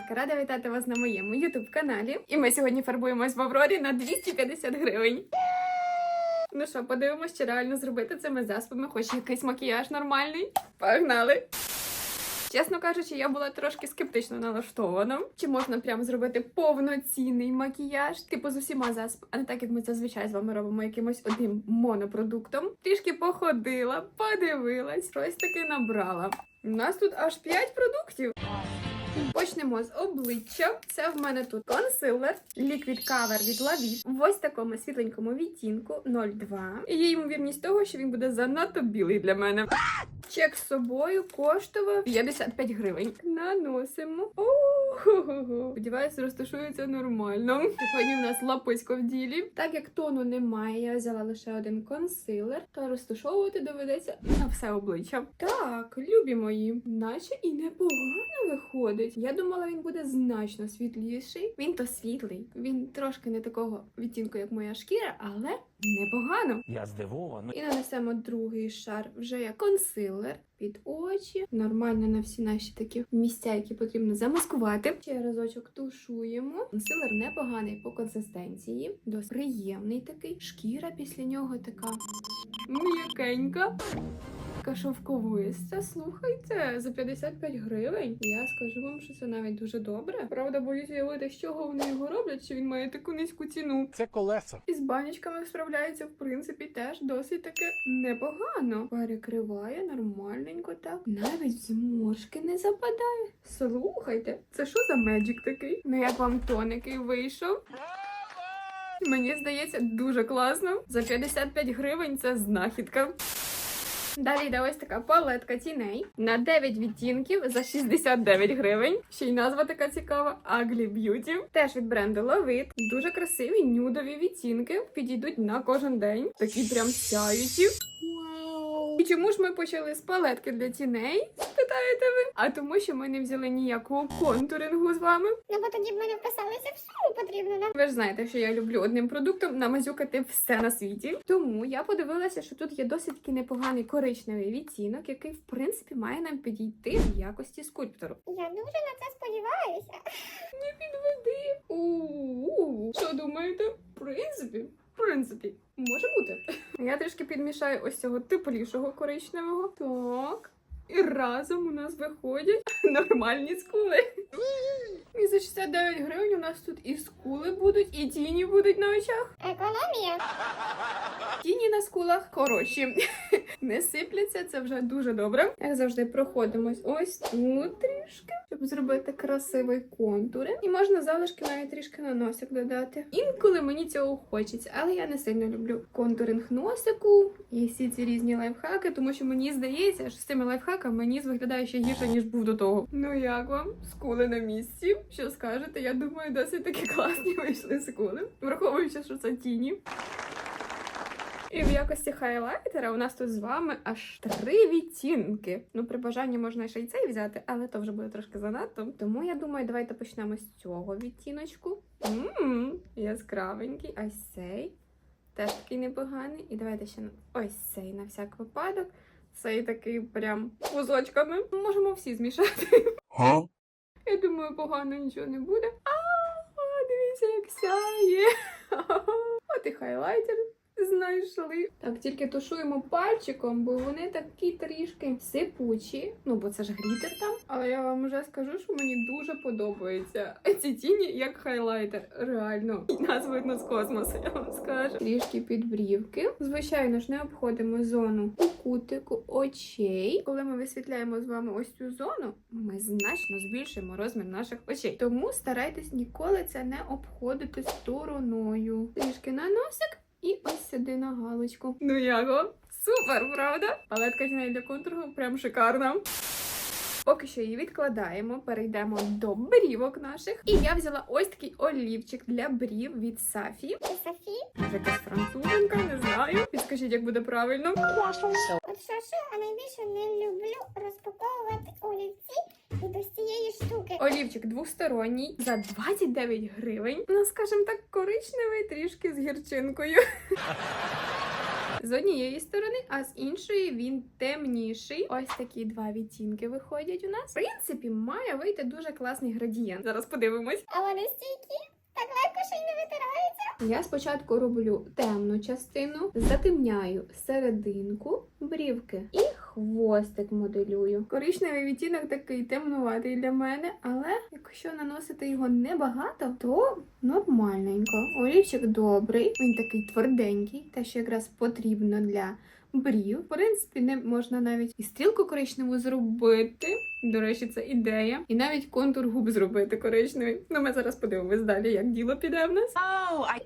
Привітка! Рада вітати вас на моєму youtube каналі. І ми сьогодні фарбуємось в Аврорі на 250 гривень. Ну що, подивимось, чи реально зробити цими засобами, хоч якийсь макіяж нормальний. Погнали! Чесно кажучи, я була трошки скептично налаштована. Чи можна прям зробити повноцінний макіяж, типу з усіма засобами, а не так як ми зазвичай з вами робимо якимось одним монопродуктом. Трішки походила, подивилась, щось таки набрала. У нас тут аж 5 продуктів. Почнемо з обличчя. Це в мене тут консилер, Liquid Cover від Lavit в ось такому світленькому відтінку 02. І є ймовірність того, що він буде занадто білий для мене. Чек з собою коштував 55 гривень. Наносимо. О-хо-хо-хо. Сподіваюся, розташується нормально. Сьогодні в нас лаписько в ділі. Так як тону немає, я взяла лише один консилер, то розташовувати доведеться на все обличчя. Так, любі мої, наче і непогано виходить. Я думала, він буде значно світліший. Він то світлий. Він трошки не такого відтінку, як моя шкіра, але непогано. Я здивований. І нанесемо другий шар вже як консилер під очі. Нормально на всі наші такі місця, які потрібно замаскувати. Ще разочок тушуємо. Консилер непоганий по консистенції, досить приємний такий. Шкіра після нього така м'якенька. Така шовковиста, слухайте, за 55 гривень. Я скажу вам, що це навіть дуже добре. Правда, боюсь уявити, з чого вони його роблять, що він має таку низьку ціну. Це колеса. І з банячками справляється, в принципі, теж досить таки непогано. Перекриває нормальненько так. Навіть зморшки не западає. Слухайте, це що за меджик такий? Ну як вам тоник вийшов? Мені здається, дуже класно. За 55 гривень це знахідка. Далі йде ось така палетка тіней на 9 відтінків за 69 гривень. Ще й назва така цікава Ugly Beauty. Теж від бренду Lovit. Дуже красиві нюдові відтінки. Підійдуть на кожен день. Такі прям сяючі. І чому ж ми почали з палетки для тіней? Спитаєте ви? А тому, що ми не взяли ніякого контурингу з вами. Ну, бо тоді б ми не вписалися в суму потрібно нам. Ви ж знаєте, що я люблю одним продуктом намазюкати все на світі. Тому я подивилася, що тут є досить таки непоганий коричневий відтінок, який в принципі має нам підійти в якості скульптору. Я дуже на це сподіваюся. Не підведи. У-у-у. Що думаєте? В принципі, принципі, може бути. Я трішки підмішаю ось цього теплішого коричневого. Так. І разом у нас виходять нормальні скули. І за 69 гривень у нас тут і скули будуть, і тіні будуть на очах. Економія. Тіні на скулах хороші. Не сипляться, це вже дуже добре. Як завжди, проходимось ось тут трішки, щоб зробити красивий контур. І можна залишки навіть трішки на носик додати. Інколи мені цього хочеться, але я не сильно люблю контуринг носику і всі ці різні лайфхаки, тому що мені здається, що з цими лайфхаками ніс виглядає ще гірше, ніж був до того. Ну як вам? Скули на місці? Що скажете? Я думаю, досить таки класні вийшли скули, враховуючи, що це тіні. І в якості хайлайтера у нас тут з вами аж три відтінки. Ну, при бажанні можна ще й цей взяти, але то вже буде трошки занадто. Тому я думаю, давайте почнемо з цього відтіночку. Ммм, яскравенький, ось цей. Теж такий непоганий. І давайте ще на- ось цей на всяк випадок. Цей такий прям кусочками. Можемо всі змішати. Га? Я думаю, погано нічого не буде. А, дивіться, як сяє. От і хайлайтер знайшли. Так, тільки тушуємо пальчиком, бо вони такі трішки сипучі. Ну, бо це ж глітер там. Але я вам вже скажу, що мені дуже подобається. Ці тіні як хайлайтер. Реально. Нас видно з космосу, я вам скажу. Трішки підбрівки. Звичайно ж, не обходимо зону у кутику очей. Коли ми висвітляємо з вами ось цю зону, ми значно збільшуємо розмір наших очей. Тому старайтесь ніколи це не обходити стороною. Трішки на носик. І ось сюди на галочку. Ну як вам? Супер, правда? Палетка тіней для контуру прям шикарна. Поки що її відкладаємо, перейдемо до брівок наших. І я взяла ось такий олівчик для брів від Сафі. Софі. Може, якась французинка, не знаю. Підскажіть, як буде правильно. От що що, а найбільше не люблю розпаковувати олівці і без цієї штуки. Олівчик двосторонній за 29 гривень. Ну, скажімо так, коричневий трішки з гірчинкою. з однієї сторони, а з іншої він темніший. Ось такі два відтінки виходять у нас. В принципі, має вийти дуже класний градієнт. Зараз подивимось. А вони стійкі, так легко ще й не витираються. Я спочатку роблю темну частину, затемняю серединку брівки і хвостик моделюю. Коричневий відтінок такий темнуватий для мене, але якщо наносити його небагато, то нормальненько. Олівчик добрий, він такий тверденький, те, що якраз потрібно для брів. В принципі, не можна навіть і стрілку коричневу зробити. До речі, це ідея. І навіть контур губ зробити коричневий. Ну, ми зараз подивимось далі, як діло піде в нас.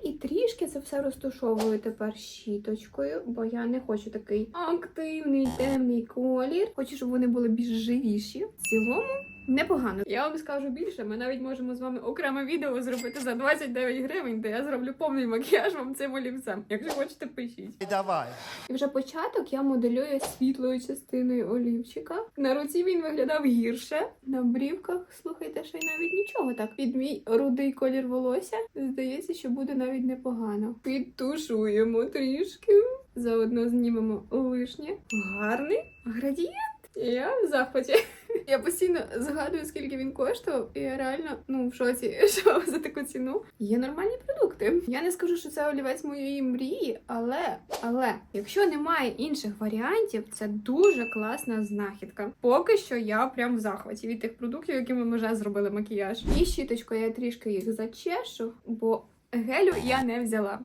І трішки це все розтушовую тепер щіточкою, бо я не хочу такий активний темний колір. Хочу, щоб вони були більш живіші. В цілому непогано. Я вам скажу більше. Ми навіть можемо з вами окреме відео зробити за 29 гривень, де я зроблю повний макіяж вам цим олівцем. Якщо хочете, пишіть. Давай. І вже початок я моделюю світлою частиною олівчика. На руці він виглядав гірше. На брівках, слухайте, ще й навіть нічого так. Під мій рудий колір волосся здається, що буде навіть непогано. Підтушуємо трішки. Заодно знімемо лишнє. Гарний градієнт. Я в захваті. Я постійно згадую, скільки він коштував, і я реально ну в шоці, що за таку ціну. Є нормальні продукти. Я не скажу, що це олівець моєї мрії, але але якщо немає інших варіантів, це дуже класна знахідка. Поки що я прям в захваті від тих продуктів, якими ми вже зробили макіяж. І щіточкою я трішки їх зачешу, бо гелю я не взяла.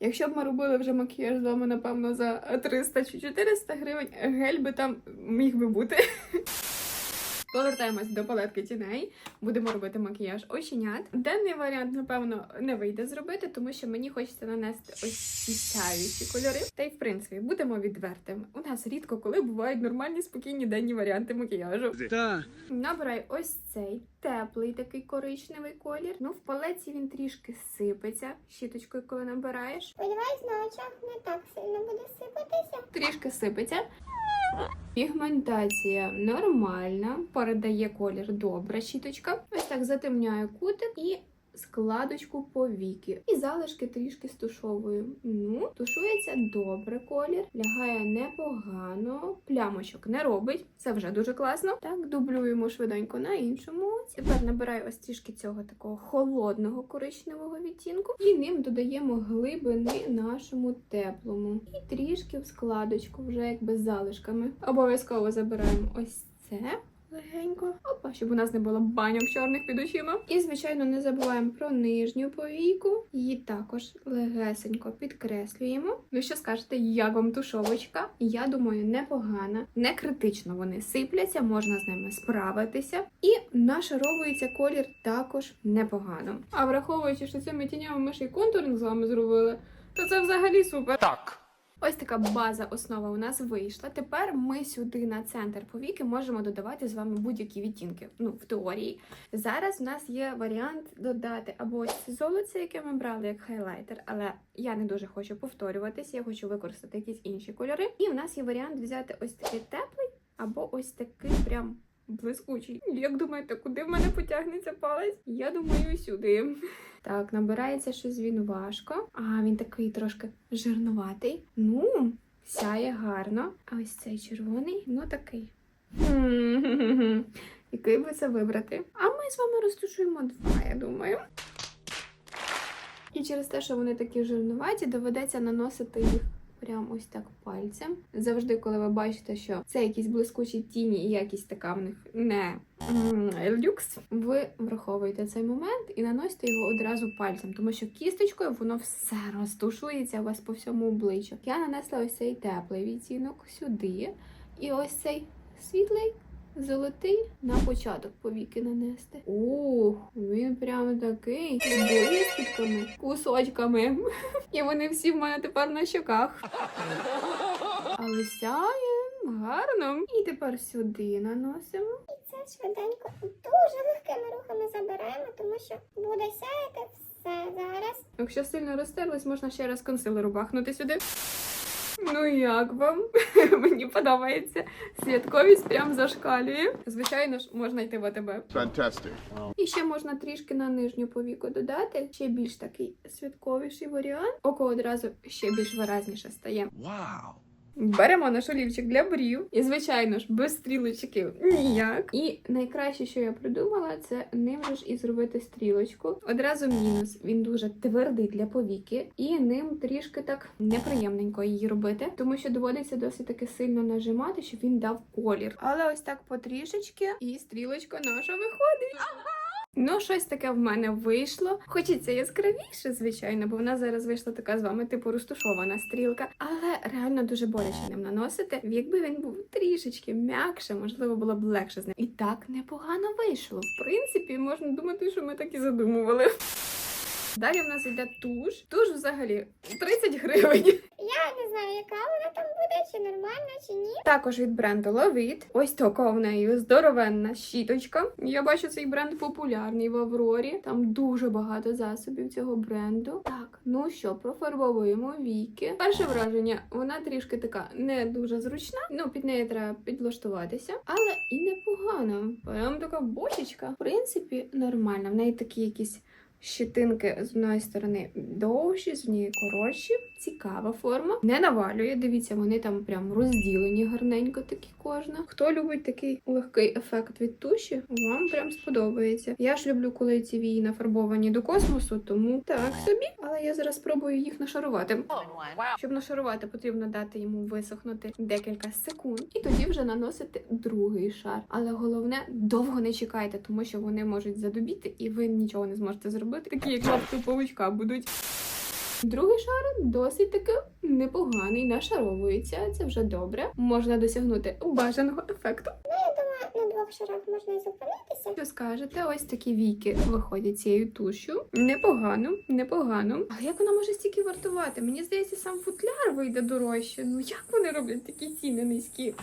Якщо б ми робили вже макіяж з вами, напевно, за 300 чи 400 гривень, гель би там міг би бути. Повертаємось до палетки тіней. Будемо робити макіяж оченят. Денний варіант, напевно, не вийде зробити, тому що мені хочеться нанести ось ці сяючі кольори. Та й в принципі будемо відвертими. У нас рідко коли бувають нормальні спокійні денні варіанти макіяжу. Та. Набирай ось цей теплий такий коричневий колір. Ну, в палеці він трішки сипеться щіточкою, коли набираєш. Сподіваюсь, на очах не так сильно буде сипатися. Трішки сипеться. Пігментація нормальна, передає колір добре щіточка. Ось так затемняю кутик і складочку по віки. І залишки трішки стушовую. Ну, тушується добре колір, лягає непогано, плямочок не робить. Це вже дуже класно. Так, дублюємо швиденько на іншому. Тепер набираю ось трішки цього такого холодного коричневого відтінку, і ним додаємо глибини нашому теплому. І трішки в складочку, вже якби з залишками. Обов'язково забираємо ось це. Легенько, опа, щоб у нас не було баньок чорних під очима. І, звичайно, не забуваємо про нижню повійку. Її також легесенько підкреслюємо. Ви що скажете, як вам тушовочка? Я думаю, непогана, не критично вони сипляться, можна з ними справитися. І нашаровується колір також непогано. А враховуючи, що цими тінями ми ще й контуринг з вами зробили, то це взагалі супер. Так. Ось така база основа у нас вийшла. Тепер ми сюди на центр повіки можемо додавати з вами будь-які відтінки. Ну, в теорії. Зараз у нас є варіант додати або ось це золоце, яке ми брали як хайлайтер, але я не дуже хочу повторюватися, я хочу використати якісь інші кольори. І в нас є варіант взяти ось такий теплий, або ось такий прям. Блискучий. Як думаєте, куди в мене потягнеться палець? Я думаю, сюди. Так, набирається щось він важко. А він такий трошки жирнуватий. Ну, сяє гарно. А ось цей червоний, ну такий. Який би це вибрати? А ми з вами розтушуємо два, я думаю. І через те, що вони такі жирнуваті, доведеться наносити їх прямо ось так пальцем. Завжди, коли ви бачите, що це якісь блискучі тіні і якість така в них не люкс, ви враховуєте цей момент і наносите його одразу пальцем, тому що кісточкою воно все розтушується у вас по всьому обличчю. Я нанесла ось цей теплий відтінок сюди, і ось цей світлий. Золотий на початок повіки нанести. Ух, він прямо такий з блискітками, кусочками. І вони всі в мене тепер на щоках. Але сяє гарно. І тепер сюди наносимо. І це швиденько дуже легкими рухами забираємо, тому що буде сяяти все зараз. Якщо сильно розтерлись, можна ще раз консилеру бахнути сюди. Ну як вам? Мені подобається. Святковість прям зашкалює. Звичайно ж, можна йти в АТБ. Fantastic. І ще можна трішки на нижню повіку додати. Ще більш такий святковіший варіант. Око одразу ще більш виразніше стає. Wow. Беремо наш олівчик для брів. І, звичайно ж, без стрілочки ніяк. І найкраще, що я придумала, це ним ж і зробити стрілочку. Одразу мінус. Він дуже твердий для повіки, і ним трішки так неприємненько її робити, тому що доводиться досить таки сильно нажимати, щоб він дав колір. Але ось так потрішечки, і стрілочка наша виходить. Ну, щось таке в мене вийшло. Хочеться яскравіше, звичайно, бо вона зараз вийшла така з вами, типу розтушована стрілка. Але реально дуже боляче ним наносити. Якби він був трішечки м'якше, можливо, було б легше з ним. І так непогано вийшло. В принципі, можна думати, що ми так і задумували. Далі в нас йде туш. Туш взагалі 30 гривень. Я не знаю, яка вона там буде, чи нормальна, чи ні. Також від бренду Lovit. Ось така в неї здоровенна щіточка. Я бачу цей бренд популярний в Аврорі. Там дуже багато засобів цього бренду. Так, ну що, профарбовуємо віки. Перше враження, вона трішки така не дуже зручна. Ну, під неї треба підлаштуватися, але і непогано. Прям така бочечка. В принципі, нормальна. В неї такі якісь. Щитинки з одної сторони довші, з однієї коротші. Цікава форма. Не навалює. Дивіться, вони там прям розділені гарненько, такі кожна. Хто любить такий легкий ефект від туші, вам прям сподобається. Я ж люблю, коли ці вії нафарбовані до космосу, тому так собі. Але я зараз спробую їх нашарувати. Щоб нашарувати, потрібно дати йому висохнути декілька секунд, і тоді вже наносити другий шар. Але головне довго не чекайте, тому що вони можуть задубіти, і ви нічого не зможете зробити. Такі як лапки павучка будуть. Другий шар досить таки непоганий, нашаровується. Це вже добре. Можна досягнути бажаного ефекту. Ну, я думаю, На двох шарах можна і зупинитися. Що скажете, ось такі віки виходять цією тушю. Непогано, непогано. Але як вона може стільки вартувати? Мені здається, сам футляр вийде дорожче. Ну як вони роблять такі ціни низькі?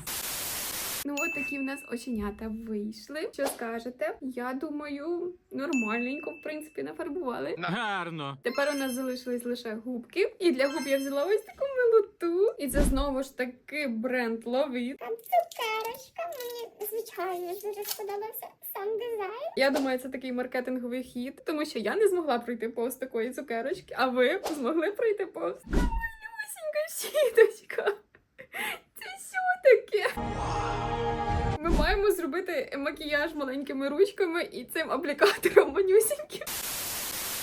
Ну, от такі в нас оченята вийшли. Що скажете? Я думаю, нормальненько, в принципі, нафарбували. Гарно. Тепер у нас залишились лише губки. І для губ я взяла ось таку милоту. І це знову ж таки бренд Lovit. Там цукерочка. Мені звичайно дуже сподобався сам дизайн. Я думаю, це такий маркетинговий хід, тому що я не змогла пройти повз такої цукерочки, а ви змогли пройти повз. Малюсінька щіточка. Ми маємо зробити макіяж маленькими ручками і цим аплікатором манюсіньким.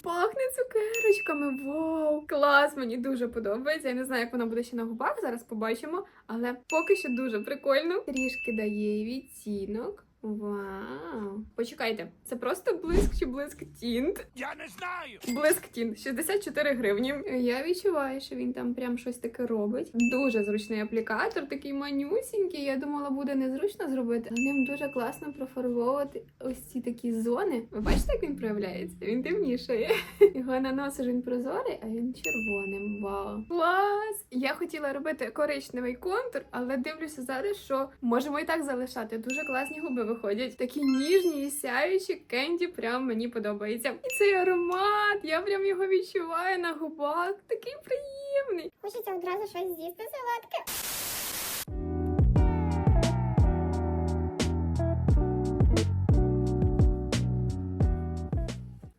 Пахне цукерочками. Вау! Клас! Мені дуже подобається. Я не знаю, як вона буде ще на губах. Зараз побачимо. Але поки що дуже прикольно. Трішки дає відтінок. Вау! Почекайте, це просто блиск чи блиск тінт? Я не знаю. Блиск тінт 64 гривні. Я відчуваю, що він там прям щось таке робить. Дуже зручний аплікатор, такий манюсінький. Я думала, буде незручно зробити. Але ним дуже класно профарбовувати ось ці такі зони. Ви бачите, як він проявляється? Він темнішає. Його наносиш він прозорий, а він червоним. Вау! Клас! Я хотіла робити коричневий контур, але дивлюся зараз, що можемо і так залишати. Дуже класні губи виходять. Такі ніжні і сяючі. Кенді прям мені подобається. І цей аромат, я прям його відчуваю на губах. Такий приємний. Хочеться одразу щось з'їсти солодке.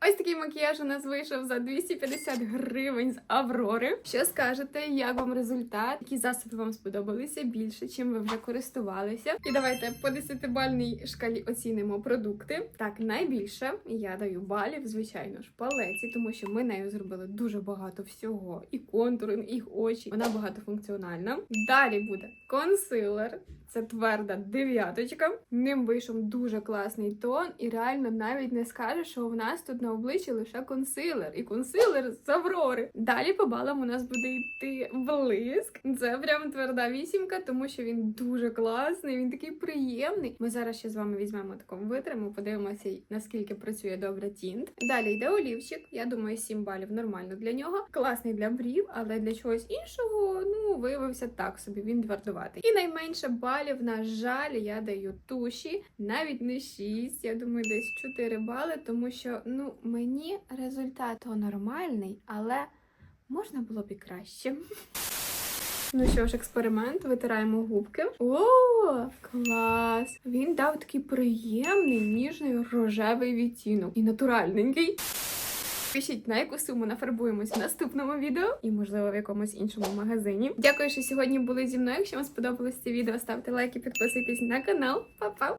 Ось такий макіяж у нас вийшов за 250 гривень з Аврори. Що скажете, як вам результат? Які засоби вам сподобалися більше, чим ви вже користувалися? І давайте по 10-бальній шкалі оцінимо продукти. Так, найбільше я даю балів, звичайно ж, палеці, тому що ми нею зробили дуже багато всього. І контури, і очі. Вона багатофункціональна. Далі буде консилер. Це тверда дев'яточка. Ним вийшов дуже класний тон, і реально навіть не скажеш, що в нас тут на обличчі лише консилер. І консилер з Аврори. Далі по балам у нас буде йти блиск. Це прям тверда вісімка, тому що він дуже класний, він такий приємний. Ми зараз ще з вами візьмемо такому витримо, подивимося, наскільки працює добре тінт. Далі йде олівчик. Я думаю, 7 балів нормально для нього. Класний для брів, але для чогось іншого, ну, виявився так собі, він твердуватий. І найменше балів, на жаль, я даю туші, навіть не 6, я думаю, десь 4 бали, тому що ну мені результат то нормальний, але можна було б і краще. Ну що ж, експеримент, витираємо губки. О, клас! Він дав такий приємний, ніжний рожевий відтінок і натуральненький. Пишіть, на яку суму нафарбуємось в наступному відео і, можливо, в якомусь іншому магазині. Дякую, що сьогодні були зі мною. Якщо вам сподобалось це відео, ставте лайк і підписуйтесь на канал. Па-па!